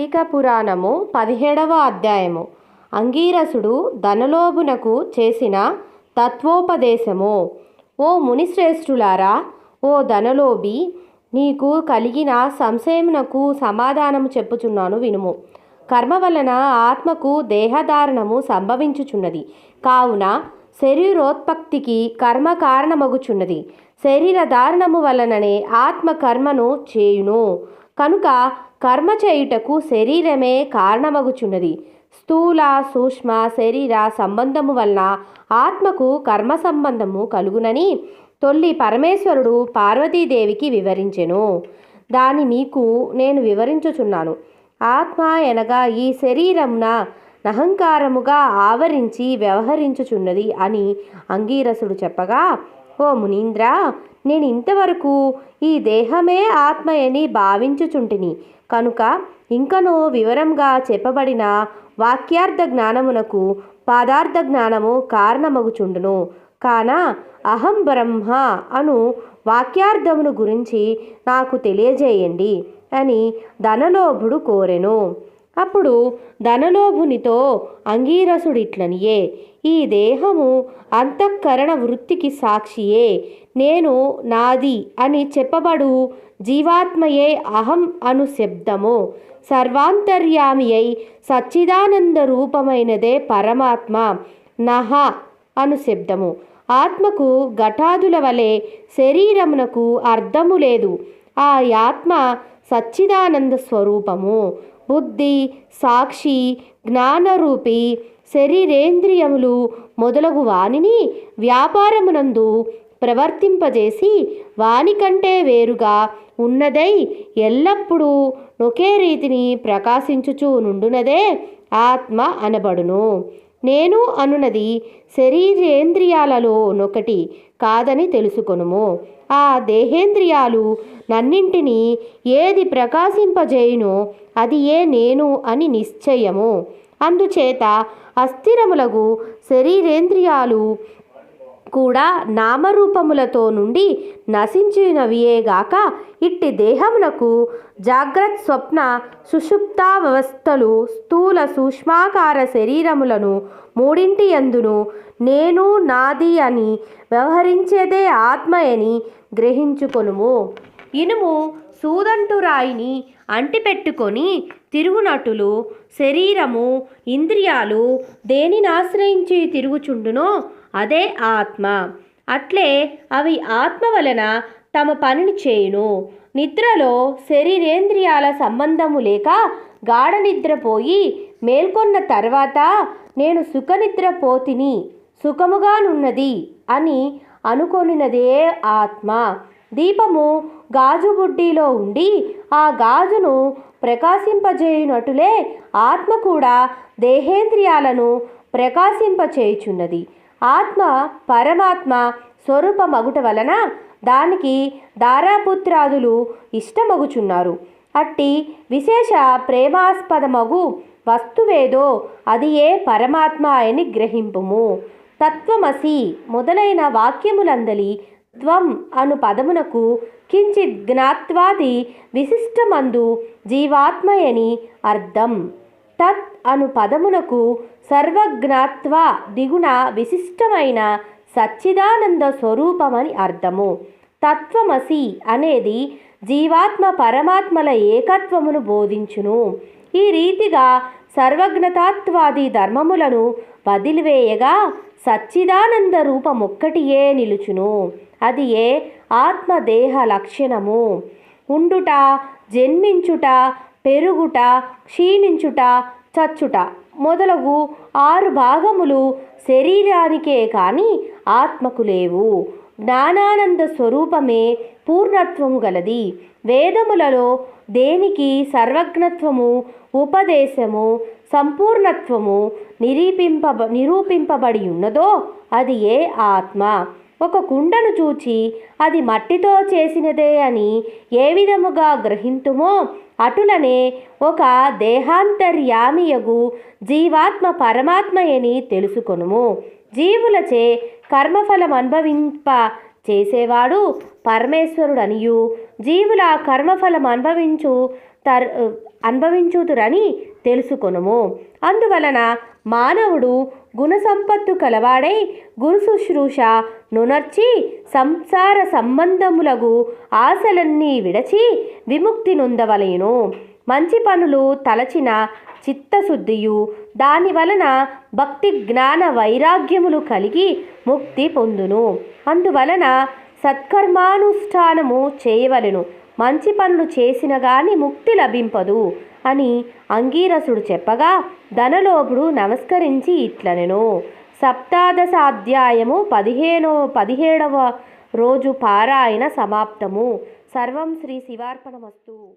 కార్తీక పురాణము పదిహేడవ అధ్యాయము. అంగీరసుడు ధనలోభునకు చేసిన తత్వోపదేశము. ఓ మునిశ్రేష్ఠులారా ఓ ధనలోభి నీకు కలిగిన సంశయమునకు సమాధానము చెప్పుచున్నాను వినుము. కర్మ వలన ఆత్మకు దేహధారణము సంభవించుచున్నది. కావున శరీరోత్పత్తికి కర్మ కారణమగుచున్నది. శరీర ధారణము వలననే ఆత్మ కర్మను చేయును. కనుక కర్మ చేయుటకు శరీరమే కారణమగుచున్నది. స్థూల సూక్ష్మ శరీర సంబంధము వలన ఆత్మకు కర్మ సంబంధము కలుగునని తొల్లి పరమేశ్వరుడు పార్వతీదేవికి వివరించెను. దాని మీకు నేను వివరించుచున్నాను. ఆత్మ ఎనగా ఈ శరీరంన నహంకారముగా ఆవరించి వ్యవహరించుచున్నది అని అంగీరసుడు చెప్పగా ఓ మునీంద్ర నేను ఇంతవరకు ఈ దేహమే ఆత్మయని భావించుచుంటిని. కనుక ఇంకనో వివరంగా చెప్పబడిన వాక్యార్థ జ్ఞానమునకు పదార్థ జ్ఞానము కారణమగుచుండును. కాన అహం బ్రహ్మ అను వాక్యార్థమును గురించి నాకు తెలియజేయండి అని ధనలోభుడు కోరెను. అప్పుడు ధనలోభునితో అంగీరసుడిట్లనియే ఈ దేహము అంతఃకరణ వృత్తికి సాక్షియే నేను నాది అని చెప్పబడు జీవాత్మయే అహం అను శబ్దము. సర్వాంతర్యామి అయి సచ్చిదానంద రూపమైనదే పరమాత్మ నహ అను శబ్దము. ఆత్మకు ఘటాదుల వలె శరీరమునకు అర్థము లేదు. ఆ ఆత్మ సచ్చిదానంద స్వరూపము. బుద్ధి సాక్షి జ్ఞానరూపి శరీరేంద్రియములు మొదలగు వానిని వ్యాపారమునందు ప్రవర్తింపజేసి వానికంటే వేరుగా ఉన్నదై ఎల్లప్పుడూ ఒకే రీతిని ప్రకాశించుచూ నుండునదే ఆత్మ అనబడును. నేను అనునది శరీరేంద్రియాలలో నొకటి కాదని తెలుసుకొనుము. ఆ దేహేంద్రియాలు నన్నింటినీ ఏది ప్రకాశింపజేయునో అది ఏ నేను అని నిశ్చయము. అందుచేత అస్థిరములగు శరీరేంద్రియాలు కూడా నామరూపములతో నుండి నశించినవియేగాక ఇట్టి దేహమునకు జాగ్రత్ స్వప్న సుషుప్తావస్థలు స్థూల సూక్ష్మాకార శరీరములను మూడింటి యందును నేను నాది అని వ్యవహరించేదే ఆత్మయని గ్రహించుకొనుము. ఇనుము సూదంటు రాయిని అంటిపెట్టుకొని తిరుగునటులు శరీరము ఇంద్రియాలు దేనిని ఆశ్రయించి తిరుగుచుండునో అదే ఆత్మ. అట్లే అవి ఆత్మ వలన తమ పనిని చేయును. నిద్రలో శరీరేంద్రియాల సంబంధము లేక గాఢ నిద్రపోయి మేల్కొన్న తర్వాత నేను సుఖనిద్ర పోతిని సుఖముగానున్నది అని అనుకొనినదే ఆత్మ. దీపము గాజు బుడ్డిలో ఉండి ఆ గాజును ప్రకాశింపజేయునటులే ఆత్మ కూడా దేహేంద్రియాలను ప్రకాశింపచేయుచున్నది. ఆత్మ పరమాత్మ స్వరూపమగుట వలన దానికి దారాపుత్రాదులు ఇష్టమగుచున్నారు. అట్టి విశేష ప్రేమాస్పదమగు వస్తువేదో అది ఏ పరమాత్మ అని గ్రహింపుము. తత్వమసి మొదలైన వాక్యములందలి త్వం అను పదమునకు కించిత్ జ్ఞాత్వాది విశిష్టమందు జీవాత్మయని అర్థం. తత్ అను పదమునకు సర్వజ్ఞాత్వ దిగుణ విశిష్టమైన సచ్చిదానంద స్వరూపమని అర్థము. తత్వమసి అనేది జీవాత్మ పరమాత్మల ఏకత్వమును బోధించును. ఈ రీతిగా సర్వజ్ఞతాత్వాది ధర్మములను వదిలివేయగా సచ్చిదానంద రూపమొక్కటియే నిలుచును. అది ఏ ఆత్మదేహ లక్షణము. ఉండుట జన్మించుట పెరుగుట క్షీణించుట చచ్చుట. మొదలగు ఆరు భాగములు శరీరానికే కాని ఆత్మకు లేవు. జ్ఞానానంద స్వరూపమే పూర్ణత్వము గలది. వేదములలో దేనికి సర్వజ్ఞత్వము ఉపదేశము సంపూర్ణత్వము నిరూపింప నిరూపింపబడి ఉన్నదో అది ఏ ఆత్మ. ఒక కుండను చూచి అది మట్టితో చేసినదే అని ఏ విధముగా గ్రహింతుమో అటులనే ఒక దేహాంతర్యామియగు జీవాత్మ పరమాత్మయని తెలుసుకొనుము. జీవులచే కర్మఫలం అనుభవింప చేసేవాడు పరమేశ్వరుడనియు. జీవుల కర్మఫలం అనుభవించు తర్ అనుభవించుదురని తెలుసుకొనుము. అందువలన మానవుడు గుణసంపత్తు కలవాడై గురు శుశ్రూష నునర్చి సంసార సంబంధములగు ఆశలన్నీ విడచి విముక్తి నొందవలెను. మంచి పనులు తలచిన చిత్తశుద్ధియు దాని వలన భక్తి జ్ఞాన వైరాగ్యములు కలిగి ముక్తి పొందును. అందువలన సత్కర్మానుష్ఠానము చేయవలెను. మంచి పనులు చేసిన గాని ముక్తి లభింపదు. అని అంగీరసుడు చెప్పగా ధనలోపుడు నమస్కరించి ఇట్లనెను. సప్తాదశాధ్యాయము పదిహేనో పదిహేడవ రోజు పారాయణ సమాప్తము. సర్వం శ్రీ శివార్పణమస్తు.